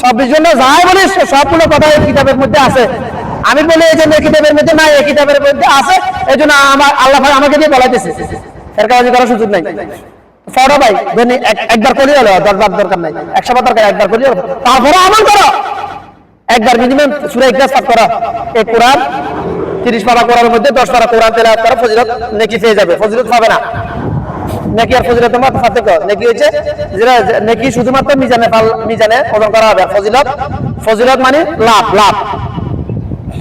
চব্বিশ জন যাই বলিস সবগুলো কথা এই কিতাবের মধ্যে আছে। আমি বলি এই জন্য কিতাবের মধ্যে নাই, এই কিতাবের মধ্যে আছে। এই জন্য আমার আল্লাহ ভাই আমাকে দিয়ে বলাইতেছে। করার সুযোগ নাই। ভাই, ধনী একবার করি হলো দরবার দরকার নাই। একশো দরকার, একবার করি হলো তারপরে করো। একবার মিনিমাম সুরা এই কোরআন, তিরিশ পারা কোরআনের মধ্যে দশ পারা কোরআন করা ফজিলত নেকি পেয়ে যাবে। ফজিলত পাবে না। নেকি আর ফজিলত তোমার পার্থক্য? নেকি হচ্ছে যেটা নেকি শুধুমাত্র মিজানে মিজানে ওজন করা হবে। ফজিলত? ফজিলত মানে লাভ লাভ।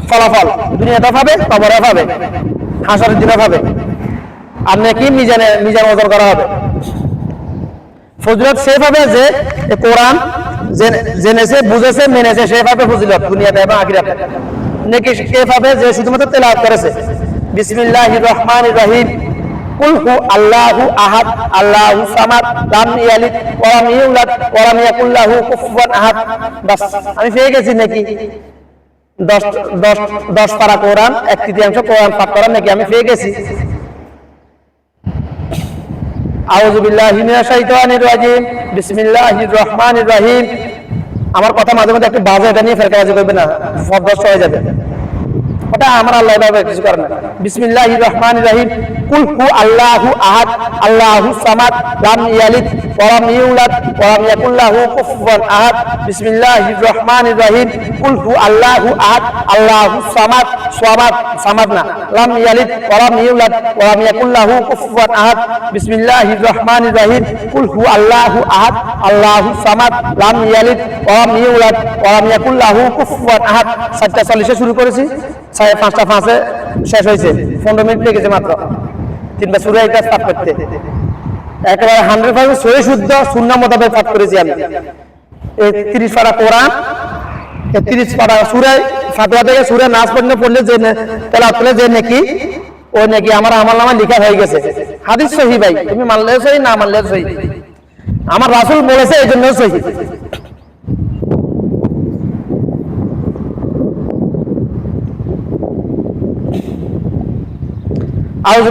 ফলাফল। দুনিয়াটা পাবে, কবরে পাবে। হাসারের দিনে পাবে। আর নেকি মিজানে মিজান ওজন করা হবে। ফজিলত সেভাবে যে কোরআন জেনেছে, বুঝেছে, মেনেছে সেভাবে ফজিলত দুনিয়াতে এবং আখিরাতে। নাকি সেভাবে যে শুধুমাত্র তেলাওয়াত করেছে। বিসমিল্লাহির রহমানির রহিম। কুল হু আল্লাহু আহাদ, আল্লাহু সামাদ, লাম ইয়ালিদ ওয়া ইউলাদ ওয়া লাম কুফুয়ান আহাদ। বাস, আমি পেয়ে গেছি নাকি? দশ দশ দশ পারা কোরআন, এক তৃতীয়াংশ কোরআন পাঠ নাকি? আমি পেয়ে গেছি। আমার কথা মাঝে মাঝে একটু বাজে এটা নিয়ে ফের কাজ করবে না সব দশ হয়ে যাবে। ওটা আমার আল্লাহ এভাবে কিছু করে না। বিসমিল্লাহির রহমানির রহিম। কুল আল্লাহু আহাদ, আল্লাহু সামাদ, লাম ইয়ালিদ, ওয়া লাম ইউলাদ, ওয়া লাম ইয়াকুল লাহু কুফুয়ান আহাদ। বিসমিল্লাহির রহমানির রহিম। কুল আল্লাহু আহাদ, আল্লাহু সামাদ সামাদ সামাদ না। লাম ইয়ালিদ, ওয়া লাম ইউলাদ, ওয়া লাম ইয়াকুল লাহু কুফুয়ান আহাদ। বিসমিল্লাহির রহমানির রহিম। কুল হু আল্লাহু আহাদ, আল্লাহু সামাদ, লাম ইয়ালিদ, ওয়া লাম ইউলাদ, ওয়া লাম ইয়াকুল কুফুয়ান আহাদ। সাতটা চল্লিশে শুরু করেছি। সাড়ে পাঁচটা পাঁচে শেষ হয়েছে। পনেরো মিনিট লেগেছে মাত্র। তিনটা শুরু একটা স্টার্ট করতে। একেবারে হান্ড্রেড পার্সেন্ট সহি শুদ্ধ শূন্য মোতাবেক পাঠ করেছি আমি। এই তিরিশ পারা কোরআন এই তিরিশ পারা সুরে ফাতুয়া থেকে সুরে নাচ পর্যন্ত পড়লে যে তেলাওয়াত করলে যে নাকি ওই নাকি আমার আমার নামে লেখা হয়ে গেছে। হাদিস সহি ভাই। তুমি মানলে সহি, না মানলে সহি। আমার রাসুল বলেছে, এই জন্য সহি। أعوذ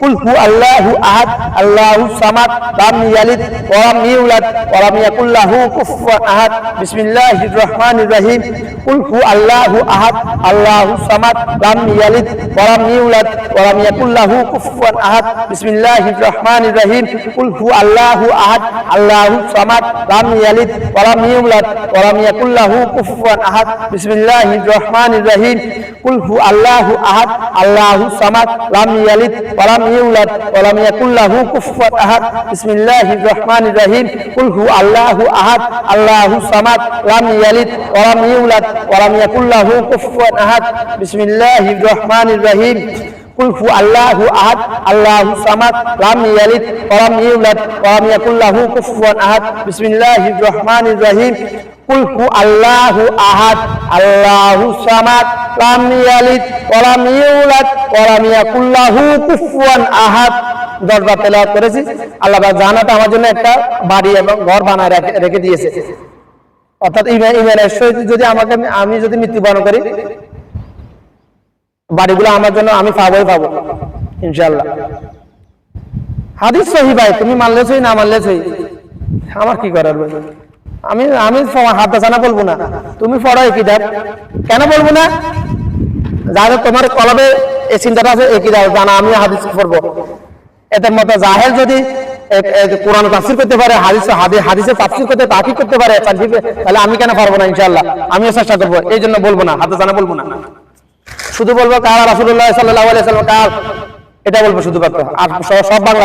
কুল হু আল্লাহু আহাদ, আল্লাহু সামাদ, লাম ইয়ালিদ, ওয়া লাম ইউলাদ, ওয়া লাম ইয়াকুল লাহু কুফুয়ান আহাদ। বিসমিল্লাহির রহমানির রহিম। কুল হু আল্লাহু আহাদ, আল্লাহু সামাদ, লাম ইয়ালিদ, ওয়া লাম ইউলাদ, ওয়া লাম ইয়াকুল লাহু কুফুয়ান আহাদ। বিসমিল্লাহির রহমানির রহিম। কুল হু আল্লাহু আহাদ, আল্লাহু সামাদ, লাম ইয়ালিদ, ওয়া লাম ইউলাদ, ওয়া লাম ইয়াকুল লাহু কুফুয়ান আহাদ। বিসমিল্লাহির রহমানির রহিম। কুল হু আল্লাহু আহাদ, আল্লাহু সামাদ, লাম ইয়ালিদ, ওয়া يولد ولم يكن له كفوا أحد. بسم الله الرحمن الرحيم. قل هو الله أحد. الله সামাদ لم يلد ولم يولد ولم يكن له كفوا أحد. بسم الله الرحمن الرحيم. قل هو الله أحد. الله الصمد لم يلد ولم يولد ولم يكن له كفوا أحد. بسم الله الرحمن الرحيم. قل هو الله أحد. الله الصمد লাম ইয়ালিদ, ওয়ালাম ইউলাদ, ওয়ালাম ইয়াকুল্লাহু কুফুয়ান আহাদ। তেলাওয়াত করেছি। আল্লাহ পাক আমার জন্য একটা বাড়ি এবং ঘর বানায় রেখে দিয়েছে। অর্থাৎ ইমানের সহিত যদি আমাকে আমি যদি মৃত্যুবরণ করি, বাড়িগুলো আমার জন্য আমি পাবই পাবো, ইনশাআল্লাহ। হাদিস সহি ভাই, তুমি মানলে না মানলে আমার কি করার আমি আমি হাত জানা বলব না। তুমি পড়ো এই কিতাব কেন বলব না? যাদের তোমার কলবে এই চিন্তাটা আছে এই কিতাব জানা আমি হাদিস পড়ব। এদের মতো জাহেল যদি কোরআন তাফসির করতে পারে, হাদিস হাদিস তাফসির করতে করতে পারে তাহলে আমি কেন পারব না, ইনশাআল্লাহ? আমিও চেষ্টা করব, এই জন্য বলব না, হাতে জানা বলব না। শুধু বলব কার রাসূলুল্লাহ সাল্লাল্লাহু আলাইহি ওয়াসাল্লাম, কার? এটা বলব শুধুমাত্র। আর সব বাংলা